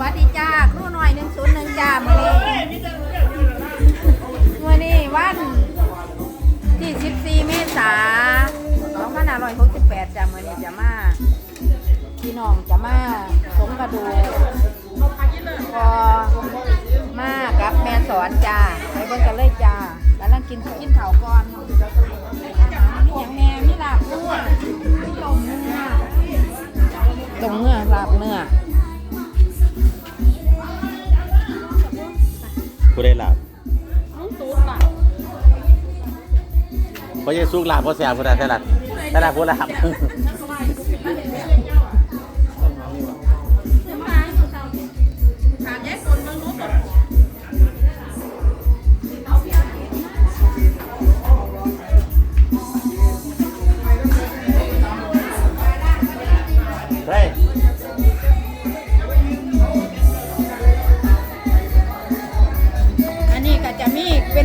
วัสดีจ้าครูหน่อยหนึ่งศูนย์หนึ่งจ้ามื่อนี้มื่อนี้วันที่สิบสี่เมษาสองพันห้าร้อยหกสิบแปดจ้ามื่อนี้จะมาพี่น้องจะมาสงกระดูกพอมากับแม่สอนจ้าไปเบิ่งกันเลยจ้ากำลังกินกินเถาก่อนมีอย่างแม่มีลาบเนื้อมีต้มเนื้อต้มเนื้อลาบเนื้อ ผู้ได้หลับเพราะยังสู้หลับเพราะเสียผู้ใดได้หลับได้หลับผู้หลับ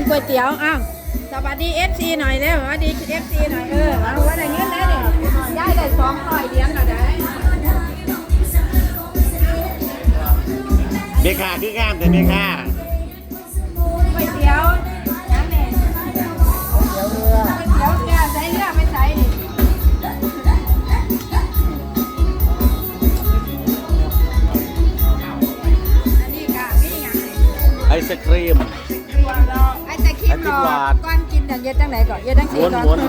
ก๋วยเตี๋ยวอ้าวสวัสดีเอฟซีหน่อยเร็วสวัสดีเอฟซีหน่อยเออเอาว่าได้เงินแล้วเนี่ยได้ได้สองร้อยเหรียญแล้วได้เมฆาคืองามแต่เมฆาก๋วยเตี๋ยวนั่นเองก๋วยเตี๋ยวเรือใส่เรือไม่ใส่ดิอันนี้ก็มีอย่างไรไอศครีม ก่อติมรหวานก้อนกินอย่างเย็ดจังไหนก่อนเย็ดจังสีก่อนม้วน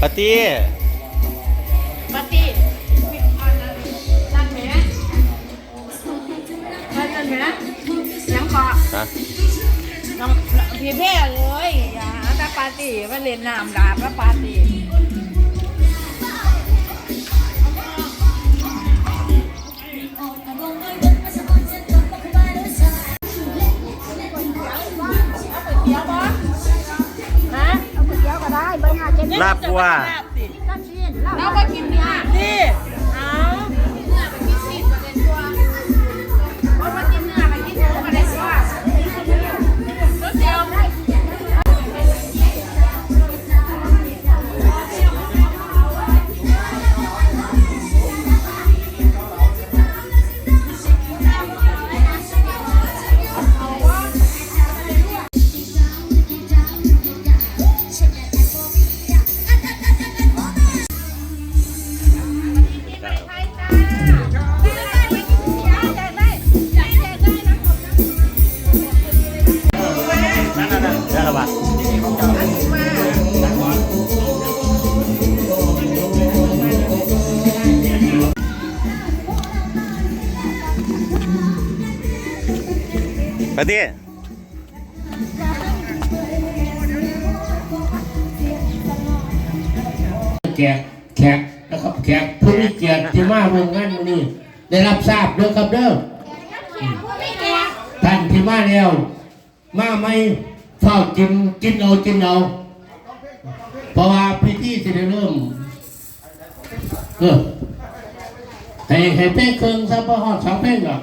ปาร์ตี้ปาร์ตี้นั่นไหมนั่นไหมยังเกาะฮะน้องพี่เพ่เลยอย่าตาปาร์ตี้มาเล่นน้ำดาบแล้วปาร์ตี้ ลาบวัว ปาร์ตี้แขกแขกนะครับแขกผู้มีเกียรติที่มาเมืองงานวันนี้ ได้รับทราบเด้อครับเด้อท่านที่มาแล้ว มาไม่เฝ้ากินกินเอากินเอาเพราะว่าพิธีจะได้เริ่มเออให้ให้เป้งเครื่องซะเพราะฮอดสองเป้งหรอก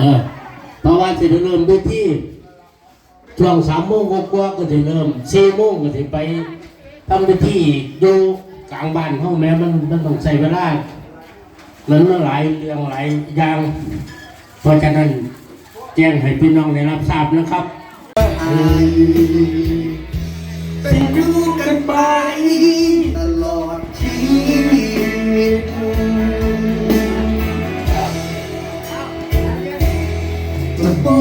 เออเพ ราะว่าจะเริ่มพิธีช่วงสามโมงกว่าก็จะเริ่มสี่โมงก็จะไปทำไปที่อยู่กลางบ้านห้องแม่มันมันต้องใช้เวลามันมันหลายเรื่องหลายอย่างเพราะฉะนั้นแจ้งให้พี่น้องได้รับทราบนะครับเป็นอยู่กันไปตลอดชีวิ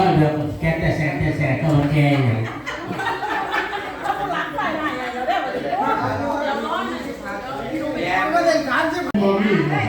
ก็เดี๋ยวแกจะแสนจะแสนก็แกอย่างมองนี่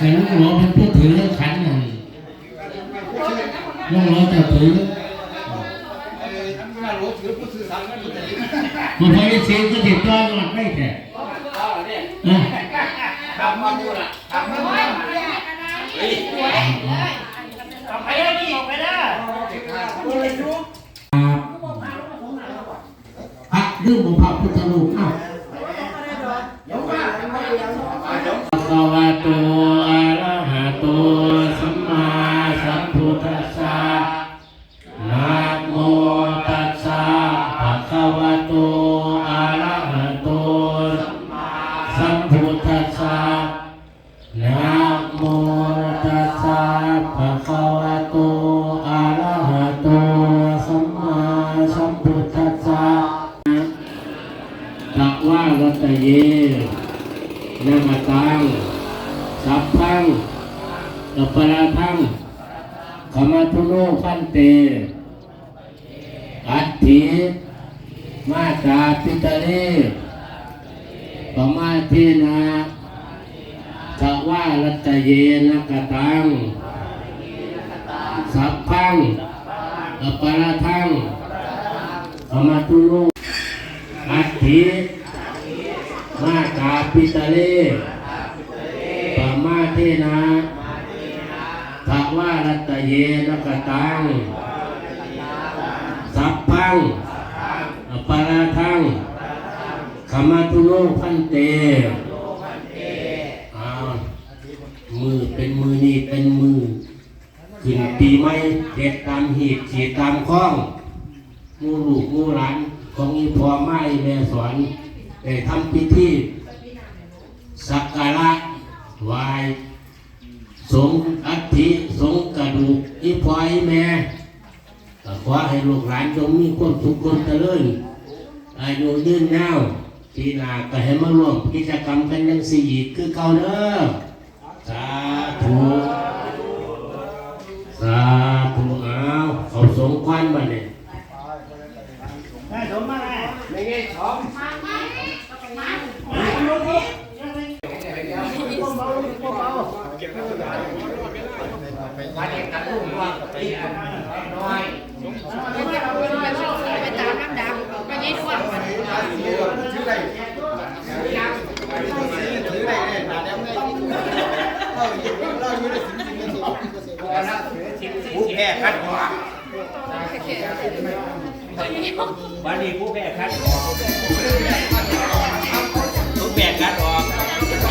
เอาให้ให้ลูกหลวงเป็นผู้ถือเรื่องขันนั่นลูกหลวงจะถือมันพอจะเสียงก็ติดจอหลอดไม่แต่พระเรื่องของพระพุทธรูปอ้าว กัปปะระทังขมาทุโนพันเต อัตถิมาตาปิตาเลปมาเทนะสวารัตเยนะกตัง สัพพังอปาราทังอมาตุโลอัตถิมาตาปิตาเลปมาเทนะสวารัตเยนกตัง สัพพังปาราทังขมาตุโลพันเตมือเป็นมือนี่เป็นมือ ขึ้นปีใหม่เด็ดตามหีบฉีดตามคล้องมูลูกมูหลานของอีพอไม้แม่สอนได้ทำพิธีสักการะไหวายสงอ ฐิสงกระดูกอีพออีแม่ก็ขอให้ลูกหลานจงมีความสุขความเจริญอายุยืนยาวทีนาก็ให้มาร่วมกิจกรรมกันยังสี่อีกคือเก่าเด้อสาธุสาธุเอาเขาสงควันมาเนี่ยไงไม่ใช่ของ ปตามลำดับไปยี่ห้อผู้แพ้คัดออกวันนี้ผู้แพ้คัดออกผู้แพ้คัดออก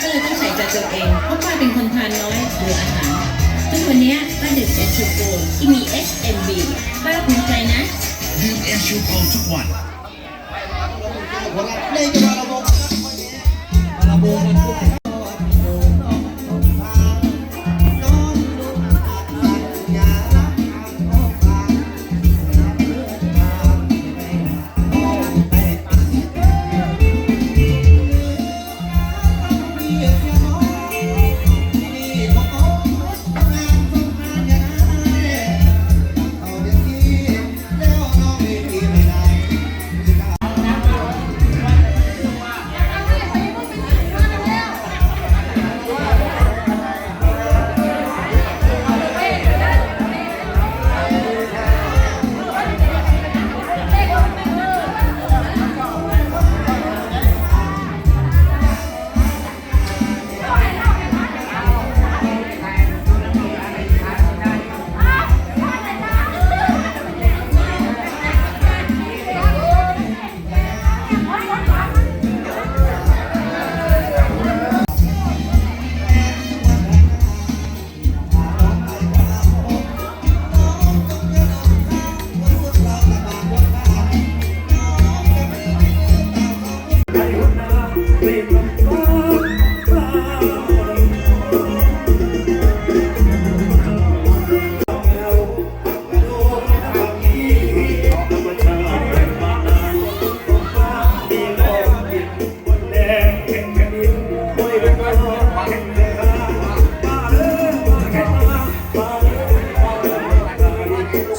ก็เลยต้องใส่ใจตัวเอง เพราะป้าเป็นคนทานน้อยเบื่ออาหารทุกวันนี้ป้าดื่มเอชโกที่มี HMB ป้าภูมิใจนะดื่มเอชูโกทุกวัน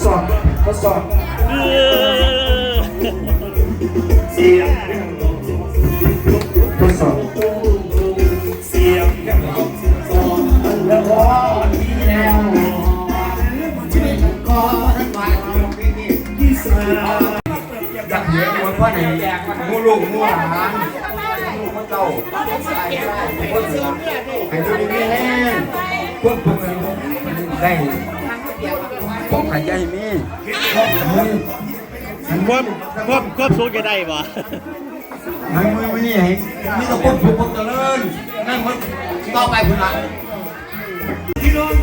สอบทดสอบเสียงทดสอบเสียงแล้วก็ที่แล้วก็ที่สามอยากเห็นคนว่าไหนมูลูกมูหลานมูเขาเจ้าให้ดูดีแห้งพวกพวกนี้ได้ พวกขยายมีควบควบควบสูงจะได้บ่ให้มือไม่นี่ให้มีแต่คนผูกคนเจริญนั่นมันต่อไปคุณหลังพี่น้อง